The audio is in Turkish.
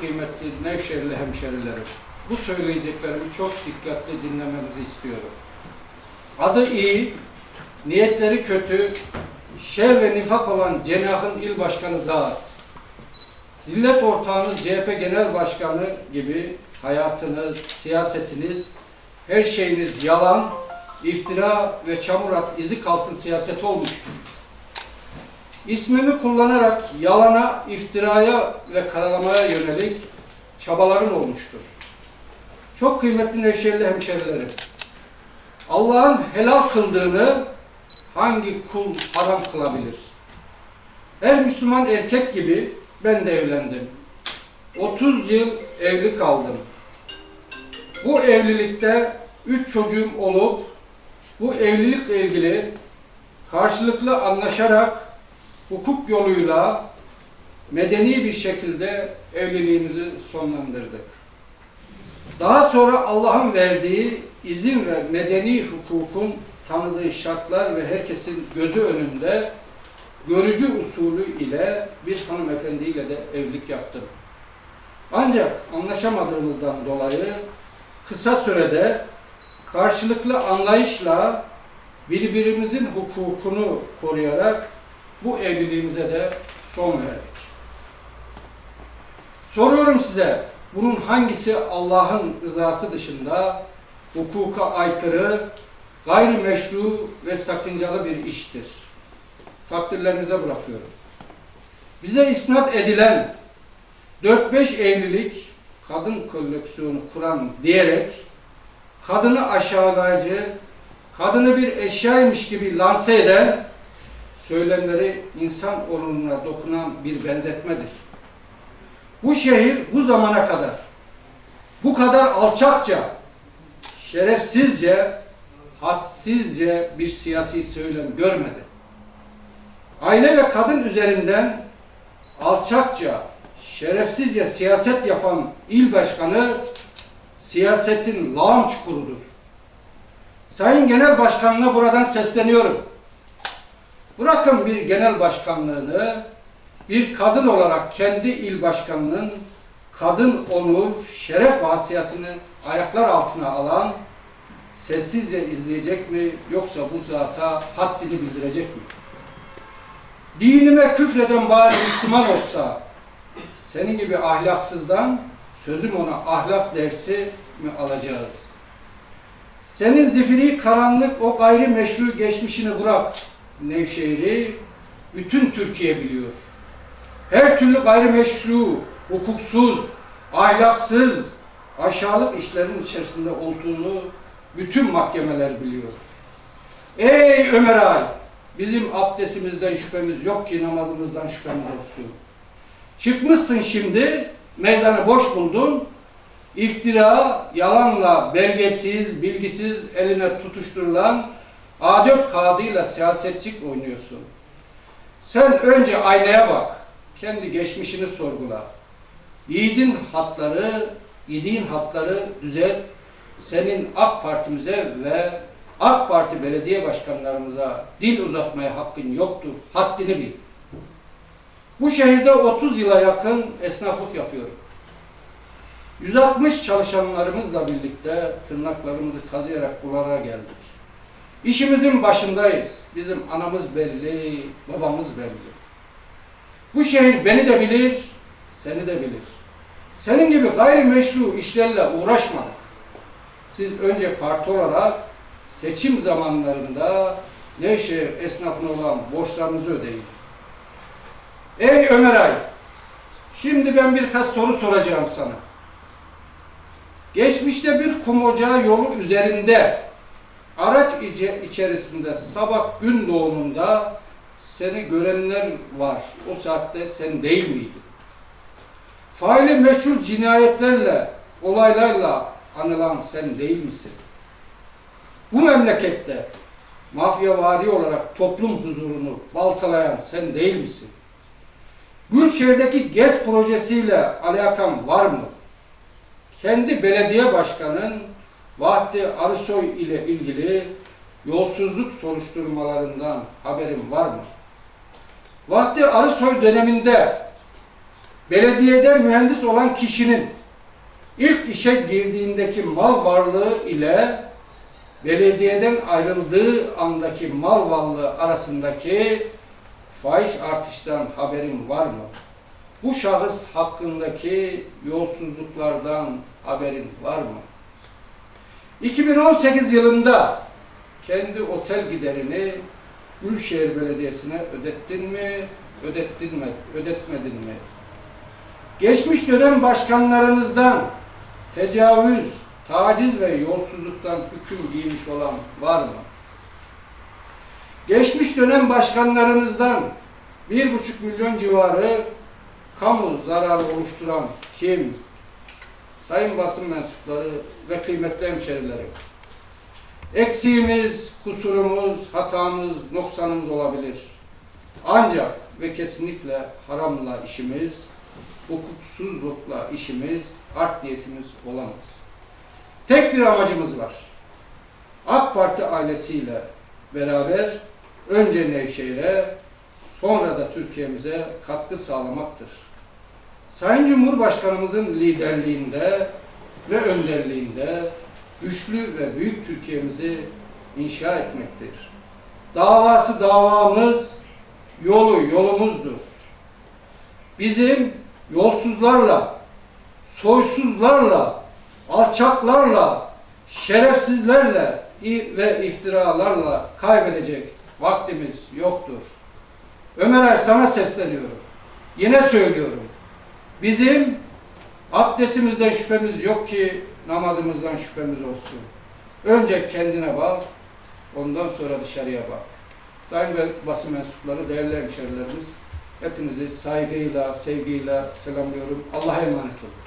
kıymetli Nevşehirli hemşerilerim. Bu söyleyeceklerimi çok dikkatli dinlemenizi istiyorum. Adı iyi, niyetleri kötü, şer ve nifak olan Cenah'ın il başkanı zat. Zillet ortağınız CHP Genel Başkanı gibi hayatınız, siyasetiniz, her şeyiniz yalan, iftira ve çamur at izi kalsın siyaseti olmuştur. İsmimi kullanarak yalana, iftiraya ve karalamaya yönelik çabaların olmuştur. Çok kıymetli Nevşehirli hemşerilerim. Allah'ın helal kıldığını hangi kul haram kılabilir? Her Müslüman erkek gibi ben de evlendim. 30 yıl evli kaldım. Bu evlilikte 3 çocuğum olup bu evlilikle ilgili karşılıklı anlaşarak hukuk yoluyla medeni bir şekilde evliliğimizi sonlandırdık. Daha sonra Allah'ın verdiği izin ve medeni hukukun tanıdığı şartlar ve herkesin gözü önünde görücü usulü ile bir hanımefendiyle de evlilik yaptım. Ancak anlaşamadığımızdan dolayı kısa sürede karşılıklı anlayışla birbirimizin hukukunu koruyarak bu evliliğimize de son verdik. Soruyorum size, bunun hangisi Allah'ın rızası dışında hukuka aykırı, gayrimeşru ve sakıncalı bir iştir? Takdirlerinize bırakıyorum. Bize isnat edilen 4-5 evlilik kadın koleksiyonu kuran diyerek kadını aşağılayıcı, kadını bir eşyaymış gibi lanse eden söylemleri insan onuruna dokunan bir benzetmedir. Bu şehir bu zamana kadar bu kadar alçakça, şerefsizce, hadsizce bir siyasi söylem görmedi. Aile ve kadın üzerinden alçakça, şerefsizce siyaset yapan il başkanı siyasetin lağım çukurudur. Sayın Genel Başkanına buradan sesleniyorum. Bırakın bir genel başkanlığını, bir kadın olarak kendi il başkanının kadın onur, şeref vasiyetini ayaklar altına alan sessizce izleyecek mi yoksa bu zata haddini bildirecek mi? Dinime küfreden bari Müslüman olsa senin gibi ahlaksızdan sözüm ona ahlak dersi mi alacağız? Senin zifiri karanlık o gayri meşru geçmişini bırak. Nevşehir'i bütün Türkiye biliyor. Her türlü gayrimeşru, hukuksuz, ahlaksız, aşağılık işlerin içerisinde olduğunu bütün mahkemeler biliyor. Ey Ömer Ay! Bizim abdestimizden şüphemiz yok ki namazımızdan şüphemiz olsun. Çıkmışsın şimdi, meydanı boş buldun, iftira, yalanla, belgesiz, bilgisiz eline tutuşturulan A4 kağıdıyla siyasetçik oynuyorsun. Sen önce aynaya bak, kendi geçmişini sorgula. Yiğidin hatları, yediğin hatları düzelt, senin AK Partimize ve AK Parti belediye başkanlarımıza dil uzatmaya hakkın yoktur. Haddini bil. Bu şehirde 30 yıla yakın esnaflık yapıyorum. 160 çalışanlarımızla birlikte tırnaklarımızı kazıyarak buralara geldik. İşimizin başındayız. Bizim anamız belli, babamız belli. Bu şehir beni de bilir, seni de bilir. Senin gibi gayrimeşru işlerle uğraşmadık. Siz önce parti olarak seçim zamanlarında Nevşehir esnafına olan borçlarınızı ödeyin. Ey Ömer Ay, şimdi ben birkaç soru soracağım sana. Geçmişte bir kum ocağı yolu üzerinde araç içerisinde sabah gün doğumunda seni görenler var. O saatte sen değil miydin? Faili meçhul cinayetlerle, olaylarla anılan sen değil misin? Bu memlekette mafyavari olarak toplum huzurunu baltalayan sen değil misin? Gülşehir'deki GES projesiyle alakan var mı? Kendi belediye başkanın Vahdi Arısoy ile ilgili yolsuzluk soruşturmalarından haberin var mı? Vahdi Arısoy döneminde belediyede mühendis olan kişinin ilk işe girdiğindeki mal varlığı ile belediyeden ayrıldığı andaki mal varlığı arasındaki faiz artıştan haberin var mı? Bu şahıs hakkındaki yolsuzluklardan haberin var mı? 2018 yılında kendi otel giderini Gülşehir Belediyesi'ne ödettin mi, ödettin mi, ödetmedin mi? Geçmiş dönem başkanlarınızdan tecavüz, taciz ve yolsuzluktan hüküm giymiş olan var mı? Geçmiş dönem başkanlarınızdan bir buçuk milyon civarı kamu zararı oluşturan kim? Sayın basın mensupları ve kıymetli hemşerilerim. Eksiğimiz, kusurumuz, hatamız, noksanımız olabilir. Ancak ve kesinlikle haramla işimiz, hukuksuzlukla işimiz, art niyetimiz olamaz. Tek bir amacımız var. AK Parti ailesiyle beraber önce Nevşehir'e, sonra da Türkiye'mize katkı sağlamaktır. Sayın Cumhurbaşkanımızın liderliğinde ve önderliğinde güçlü ve büyük Türkiye'mizi inşa etmektir. Davası davamız, yolu yolumuzdur. Bizim yolsuzlarla, soysuzlarla, alçaklarla, şerefsizlerle ve iftiralarla kaybedecek vaktimiz yoktur. Ömer Ay sana sesleniyorum. Yine söylüyorum. Bizim abdestimizden şüphemiz yok ki namazımızdan şüphemiz olsun. Önce kendine bak, ondan sonra dışarıya bak. Sayın ve basın mensupları, değerli hemşerilerimiz, hepinizi saygıyla, sevgiyle selamlıyorum. Allah'a emanet olun.